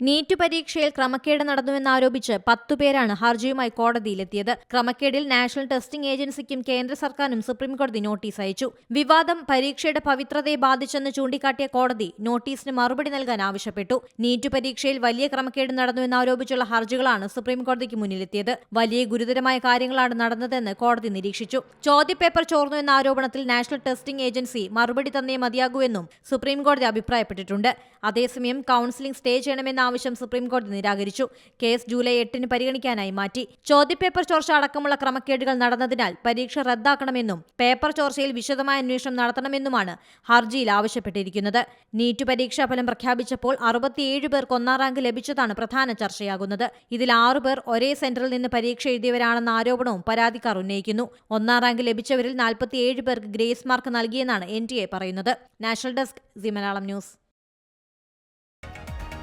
NEET പരീക്ഷയിൽ ക്രമക്കേട് നടന്നുവെന്നാരോപിച്ച് പത്തുപേരാണ് ഹർജിയുമായി കോടതിയിലെത്തിയത്. ക്രമക്കേടിൽ national testing ഏജൻസിക്കും കേന്ദ്ര സർക്കാരിനും സുപ്രീംകോടതി നോട്ടീസ് അയച്ചു. വിവാദം പരീക്ഷയുടെ പവിത്രതയെ ബാധിച്ചെന്ന് ചൂണ്ടിക്കാട്ടിയ കോടതി നോട്ടീസിന് മറുപടി നൽകാൻ ആവശ്യപ്പെട്ടു. നീറ്റ് പരീക്ഷയിൽ വലിയ ക്രമക്കേട് നടന്നുവെന്നാരോപിച്ചുള്ള ഹർജികളാണ് സുപ്രീംകോടതിക്ക് മുന്നിലെത്തിയത്. വലിയ ഗുരുതരമായ കാര്യങ്ങളാണ് നടന്നതെന്ന് കോടതി നിരീക്ഷിച്ചു. ചോദ്യപേപ്പർ ചോർന്നു എന്ന ആരോപണത്തിൽ നാഷണൽ ടെസ്റ്റിംഗ് ഏജൻസി മറുപടി തന്നേ മതിയാകൂവെന്നും സുപ്രീംകോടതി അഭിപ്രായപ്പെട്ടിട്ടുണ്ട്. അതേസമയം കൌൺസിലിംഗ് സ്റ്റേ ചെയ്യണമെന്ന ആവശ്യം സുപ്രീംകോടതി നിരാകരിച്ചു. കേസ് ജൂലൈ എട്ടിന് പരിഗണിക്കാനായി മാറ്റി. ചോദ്യപേപ്പർ ചോർച്ച അടക്കമുള്ള ക്രമക്കേടുകൾ നടന്നതിനാൽ പരീക്ഷ റദ്ദാക്കണമെന്നും പേപ്പർ ചോർച്ചയിൽ വിശദമായ അന്വേഷണം നടത്തണമെന്നുമാണ് ഹർജിയിൽ ആവശ്യപ്പെട്ടിരിക്കുന്നത്. നീറ്റ് പരീക്ഷാ ഫലം പ്രഖ്യാപിച്ചപ്പോൾ അറുപത്തിയേഴ് പേർക്ക് ഒന്നാം റാങ്ക് ലഭിച്ചതാണ് പ്രധാന ചർച്ചയാകുന്നത്. ഇതിൽ ആറു പേർ ഒരേ സെന്ററിൽ നിന്ന് പരീക്ഷ എഴുതിയവരാണെന്ന ആരോപണവും പരാതിക്കാർ ഉന്നയിക്കുന്നു. ഒന്നാം റാങ്ക് ലഭിച്ചവരിൽ നാൽപ്പത്തിയേഴ് പേർക്ക് ഗ്രേസ് മാർക്ക് നൽകിയെന്നാണ് എൻ പറയുന്നത്. National desk Zee Malayalam news.